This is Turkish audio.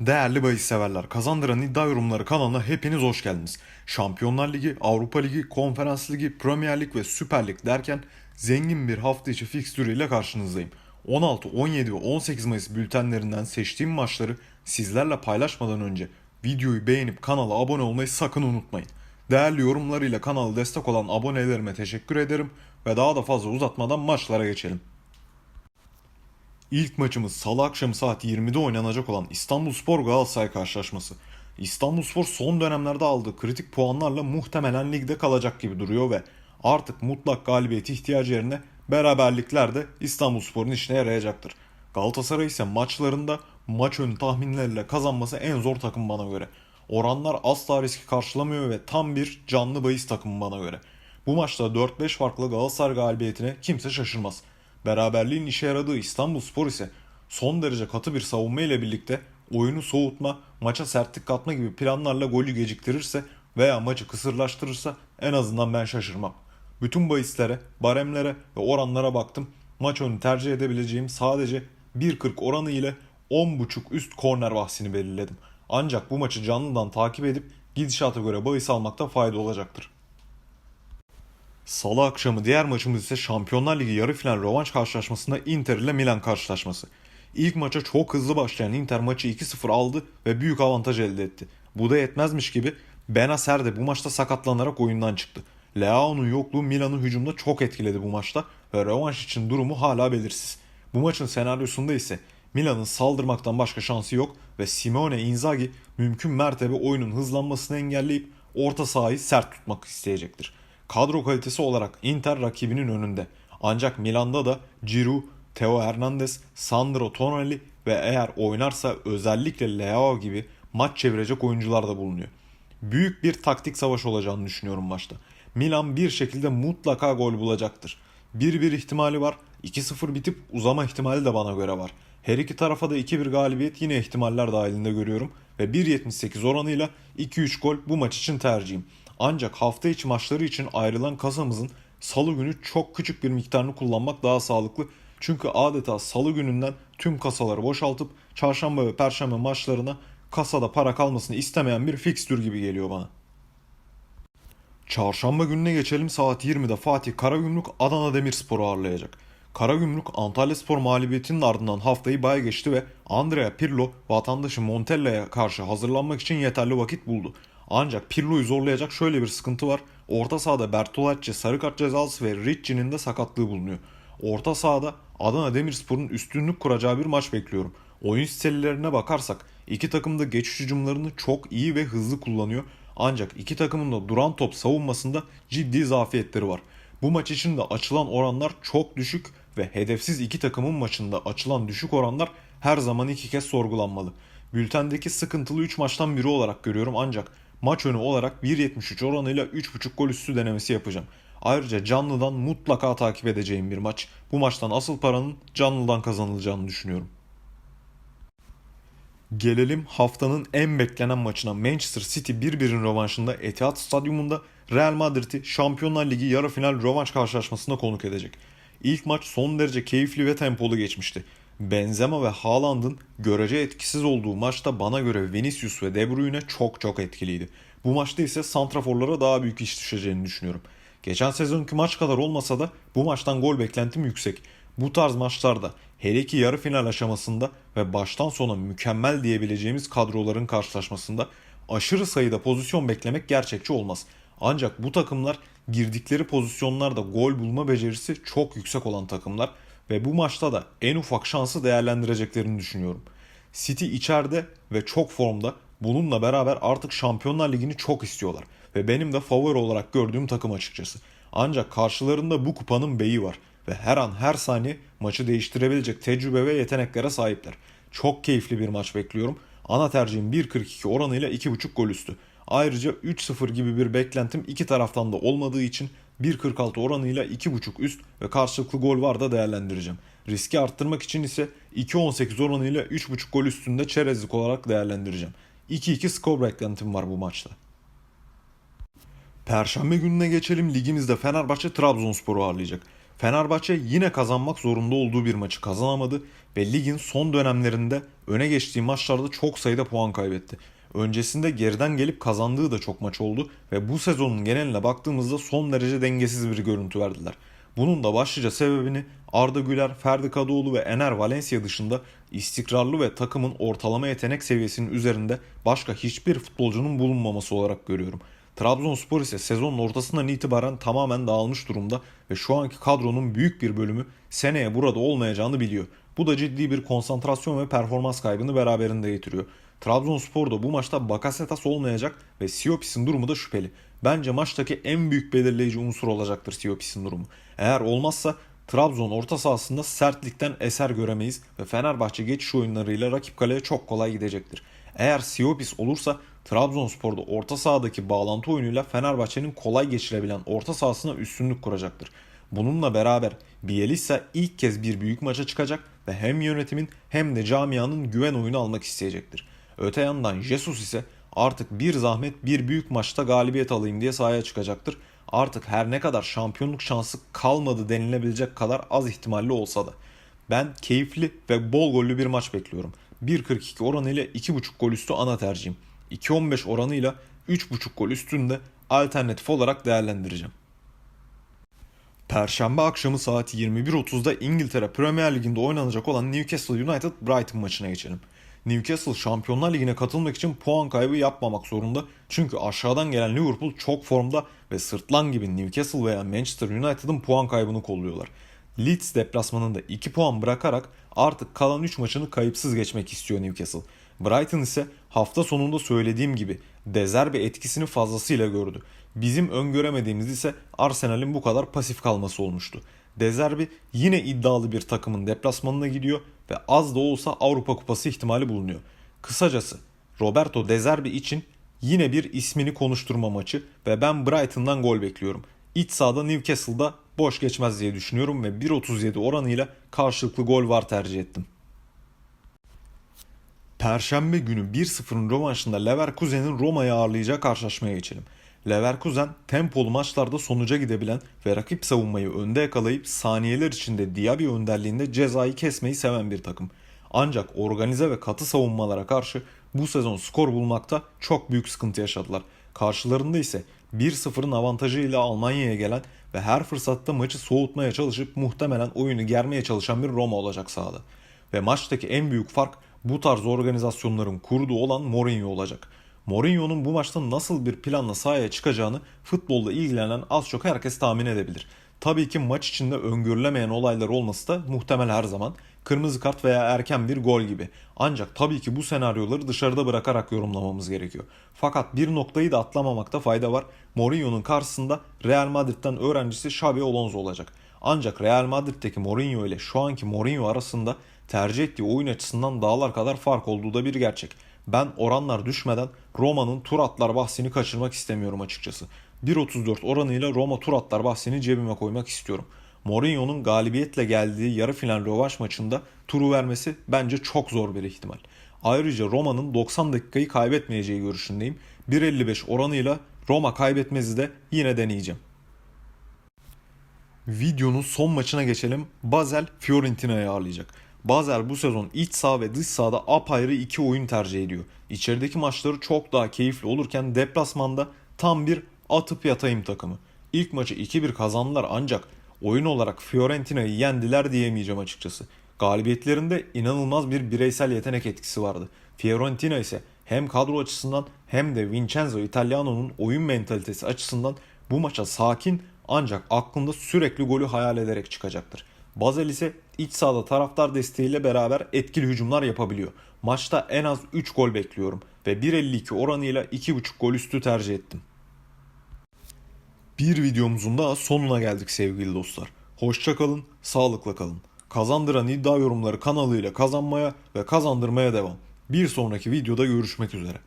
Değerli bahis severler, Kazandıran İddia Yorumları kanalına hepiniz hoş geldiniz. Şampiyonlar Ligi, Avrupa Ligi, Konferans Ligi, Premier Lig ve Süper Lig derken zengin bir hafta içi fikstürüyle karşınızdayım. 16, 17 ve 18 Mayıs bültenlerinden seçtiğim maçları sizlerle paylaşmadan önce videoyu beğenip kanala abone olmayı sakın unutmayın. Değerli yorumlarıyla kanalı destek olan abonelerime teşekkür ederim ve daha da fazla uzatmadan maçlara geçelim. İlk maçımız salı akşamı saat 20'de oynanacak olan İstanbulspor Galatasaray karşılaşması. İstanbulspor son dönemlerde aldığı kritik puanlarla muhtemelen ligde kalacak gibi duruyor ve artık mutlak galibiyet ihtiyacı yerine beraberlikler de İstanbulspor'un işine yarayacaktır. Galatasaray ise maçlarında maç önü tahminleriyle kazanması en zor takım bana göre. Oranlar asla riski karşılamıyor ve tam bir canlı bahis takımı bana göre. Bu maçta 4-5 farklı Galatasaray galibiyetine kimse şaşırmaz. Beraberliğin işe yaradığı İstanbulspor ise son derece katı bir savunma ile birlikte oyunu soğutma, maça sertlik katma gibi planlarla golü geciktirirse veya maçı kısırlaştırırsa en azından ben şaşırmam. Bütün bahislere, baremlere ve oranlara baktım. Maç önü tercih edebileceğim sadece 1.40 oranı ile 10.5 üst korner bahsini belirledim. Ancak bu maçı canlıdan takip edip gidişata göre bahis almakta fayda olacaktır. Salı akşamı diğer maçımız ise Şampiyonlar Ligi yarı final rövanş karşılaşmasında Inter ile Milan karşılaşması. İlk maça çok hızlı başlayan Inter maçı 2-0 aldı ve büyük avantaj elde etti. Bu da yetmezmiş gibi Benacer de bu maçta sakatlanarak oyundan çıktı. Leao'nun yokluğu Milan'ı hücumda çok etkiledi bu maçta ve rövanş için durumu hala belirsiz. Bu maçın senaryosunda ise Milan'ın saldırmaktan başka şansı yok ve Simone Inzaghi mümkün mertebe oyunun hızlanmasını engelleyip orta sahayı sert tutmak isteyecektir. Kadro kalitesi olarak Inter rakibinin önünde. Ancak Milan'da da Giroud, Theo Hernandez, Sandro Tonali ve eğer oynarsa özellikle Leao gibi maç çevirecek oyuncular da bulunuyor. Büyük bir taktik savaş olacağını düşünüyorum maçta. Milan bir şekilde mutlaka gol bulacaktır. 1-1 ihtimali var. 2-0 bitip uzama ihtimali de bana göre var. Her iki tarafa da 2-1 galibiyet yine ihtimaller dahilinde görüyorum. Ve 1.78 oranıyla 2-3 gol bu maç için tercihim. Ancak hafta içi maçları için ayrılan kasamızın salı günü çok küçük bir miktarını kullanmak daha sağlıklı. Çünkü adeta salı gününden tüm kasaları boşaltıp çarşamba ve perşembe maçlarına kasada para kalmasını istemeyen bir fikstür gibi geliyor bana. Çarşamba gününe geçelim saat 20'de Fatih Karagümrük Adana Demirspor'u ağırlayacak. Karagümrük Antalya Spor mağlubiyetinin ardından haftayı baya geçti ve Andrea Pirlo vatandaşı Montella'ya karşı hazırlanmak için yeterli vakit buldu. Ancak Pirlo'yu zorlayacak şöyle bir sıkıntı var. Orta sahada Bertolacci sarı kart cezası ve Ricci'nin de sakatlığı bulunuyor. Orta sahada Adana Demirspor'un üstünlük kuracağı bir maç bekliyorum. Oyun stillerine bakarsak iki takım da geçiş hücumlarını çok iyi ve hızlı kullanıyor. Ancak iki takımın da duran top savunmasında ciddi zafiyetleri var. Bu maç için de açılan oranlar çok düşük ve hedefsiz iki takımın maçında açılan düşük oranlar her zaman iki kez sorgulanmalı. Bültendeki sıkıntılı 3 maçtan biri olarak görüyorum ancak maç önü olarak 1.73 oranıyla 3.5 gol üstü denemesi yapacağım. Ayrıca canlıdan mutlaka takip edeceğim bir maç. Bu maçtan asıl paranın canlıdan kazanılacağını düşünüyorum. Gelelim haftanın en beklenen maçına Manchester City 1-1'in rövanşında Etihad Stadyumunda Real Madrid'i Şampiyonlar Ligi yarı final rövanş karşılaşmasında konuk edecek. İlk maç son derece keyifli ve tempolu geçmişti. Benzema ve Haaland'ın görece etkisiz olduğu maçta bana göre Vinicius ve De Bruyne çok çok etkiliydi. Bu maçta ise santraforlara daha büyük iş düşeceğini düşünüyorum. Geçen sezonki maç kadar olmasa da bu maçtan gol beklentim yüksek. Bu tarz maçlarda hele ki yarı final aşamasında ve baştan sona mükemmel diyebileceğimiz kadroların karşılaşmasında aşırı sayıda pozisyon beklemek gerçekçi olmaz. Ancak bu takımlar girdikleri pozisyonlarda gol bulma becerisi çok yüksek olan takımlar ve bu maçta da en ufak şansı değerlendireceklerini düşünüyorum. City içeride ve çok formda bununla beraber artık Şampiyonlar Ligi'ni çok istiyorlar ve benim de favori olarak gördüğüm takım açıkçası. Ancak karşılarında bu kupanın beyi var ve her an her saniye maçı değiştirebilecek tecrübe ve yeteneklere sahipler. Çok keyifli bir maç bekliyorum. Ana tercihim 1.42 oranıyla 2.5 gol üstü. Ayrıca 3-0 gibi bir beklentim iki taraftan da olmadığı için 1.46 oranıyla 2.5 üst ve karşılıklı gol var da değerlendireceğim. Riski arttırmak için ise 2.18 oranıyla 3.5 gol üstünde çerezlik olarak değerlendireceğim. 2-2 skor beklentim var bu maçta. Perşembe gününe geçelim. Ligimizde Fenerbahçe Trabzonspor'u ağırlayacak. Fenerbahçe yine kazanmak zorunda olduğu bir maçı kazanamadı ve ligin son dönemlerinde öne geçtiği maçlarda çok sayıda puan kaybetti. Öncesinde geriden gelip kazandığı da çok maç oldu ve bu sezonun geneline baktığımızda son derece dengesiz bir görüntü verdiler. Bunun da başlıca sebebini Arda Güler, Ferdi Kadıoğlu ve Ener Valencia dışında istikrarlı ve takımın ortalama yetenek seviyesinin üzerinde başka hiçbir futbolcunun bulunmaması olarak görüyorum. Trabzonspor ise sezonun ortasından itibaren tamamen dağılmış durumda ve şu anki kadronun büyük bir bölümü seneye burada olmayacağını biliyor. Bu da ciddi bir konsantrasyon ve performans kaybını beraberinde getiriyor. Trabzonspor da bu maçta Bakasetas olmayacak ve Siopis'in durumu da şüpheli. Bence maçtaki en büyük belirleyici unsur olacaktır Siopis'in durumu. Eğer olmazsa Trabzon orta sahasında sertlikten eser göremeyiz ve Fenerbahçe geçiş oyunlarıyla rakip kaleye çok kolay gidecektir. Eğer Siopis olursa Trabzonspor'da orta sahadaki bağlantı oyunuyla Fenerbahçe'nin kolay geçirebilen orta sahasına üstünlük kuracaktır. Bununla beraber Bielisa ilk kez bir büyük maça çıkacak ve hem yönetimin hem de camianın güven oyunu almak isteyecektir. Öte yandan Jesus ise artık bir zahmet bir büyük maçta galibiyet alayım diye sahaya çıkacaktır. Artık her ne kadar şampiyonluk şansı kalmadı denilebilecek kadar az ihtimalli olsa da. Ben keyifli ve bol gollü bir maç bekliyorum. 1.42 oranıyla 2.5 gol üstü ana tercihim. 2.15 oranıyla 3.5 gol üstünde alternatif olarak değerlendireceğim. Perşembe akşamı saat 21.30'da İngiltere Premier Ligi'nde oynanacak olan Newcastle United Brighton maçına geçelim. Newcastle Şampiyonlar Ligi'ne katılmak için puan kaybı yapmamak zorunda. Çünkü aşağıdan gelen Liverpool çok formda ve sırtlan gibi Newcastle veya Manchester United'ın puan kaybını kolluyorlar. Leeds deplasmanında 2 puan bırakarak artık kalan 3 maçını kayıpsız geçmek istiyor Newcastle. Brighton ise hafta sonunda söylediğim gibi Dezerbe etkisini fazlasıyla gördü. Bizim öngöremediğimiz ise Arsenal'in bu kadar pasif kalması olmuştu. Dezerbi yine iddialı bir takımın deplasmanına gidiyor ve az da olsa Avrupa Kupası ihtimali bulunuyor. Kısacası Roberto Dezerbi için yine bir ismini konuşturma maçı ve ben Brighton'dan gol bekliyorum. İç sahada Newcastle'da boş geçmez diye düşünüyorum ve 1.37 oranıyla karşılıklı gol var tercih ettim. Perşembe günü 1-0'ın rövanşında Leverkusen'in Roma'yı ağırlayacağı karşılaşmaya geçelim. Leverkusen tempolu maçlarda sonuca gidebilen ve rakip savunmayı önde yakalayıp saniyeler içinde Diaby önderliğinde cezayı kesmeyi seven bir takım. Ancak organize ve katı savunmalara karşı bu sezon skor bulmakta çok büyük sıkıntı yaşadılar. Karşılarında ise 1-0'ın avantajıyla Almanya'ya gelen ve her fırsatta maçı soğutmaya çalışıp muhtemelen oyunu germeye çalışan bir Roma olacak sahada. Ve maçtaki en büyük fark bu tarz organizasyonların kurduğu olan Mourinho olacak. Mourinho'nun bu maçta nasıl bir planla sahaya çıkacağını futbolla ilgilenen az çok herkes tahmin edebilir. Tabii ki maç içinde öngörülemeyen olaylar olması da muhtemel her zaman. Kırmızı kart veya erken bir gol gibi. Ancak tabii ki bu senaryoları dışarıda bırakarak yorumlamamız gerekiyor. Fakat bir noktayı da atlamamakta fayda var. Mourinho'nun karşısında Real Madrid'den öğrencisi Xabi Alonso olacak. Ancak Real Madrid'deki Mourinho ile şu anki Mourinho arasında tercih ettiği oyun açısından dağlar kadar fark olduğu da bir gerçek. Ben oranlar düşmeden Roma'nın tur atlar bahsini kaçırmak istemiyorum açıkçası. 1.34 oranıyla Roma tur atlar bahsini cebime koymak istiyorum. Mourinho'nun galibiyetle geldiği yarı final rövanş maçında turu vermesi bence çok zor bir ihtimal. Ayrıca Roma'nın 90 dakikayı kaybetmeyeceği görüşündeyim. 1.55 oranıyla Roma kaybetmezi de yine deneyeceğim. Videonun son maçına geçelim. Basel Fiorentina'yı ağırlayacak. Basel bu sezon iç saha ve dış sahada apayrı iki oyun tercih ediyor. İçerideki maçları çok daha keyifli olurken deplasmanda tam bir atıp yatayım takımı. İlk maçı 2-1 kazandılar ancak oyun olarak Fiorentina'yı yendiler diyemeyeceğim açıkçası. Galibiyetlerinde inanılmaz bir bireysel yetenek etkisi vardı. Fiorentina ise hem kadro açısından hem de Vincenzo Italiano'nun oyun mentalitesi açısından bu maça sakin ancak aklında sürekli golü hayal ederek çıkacaktır. Basel ise iç sahada taraftar desteğiyle beraber etkili hücumlar yapabiliyor. Maçta en az 3 gol bekliyorum ve 1.52 oranıyla 2.5 gol üstü tercih ettim. Bir videomuzun daha sonuna geldik sevgili dostlar. Hoşça kalın, sağlıkla kalın. Kazandıran iddia yorumları kanalıyla kazanmaya ve kazandırmaya devam. Bir sonraki videoda görüşmek üzere.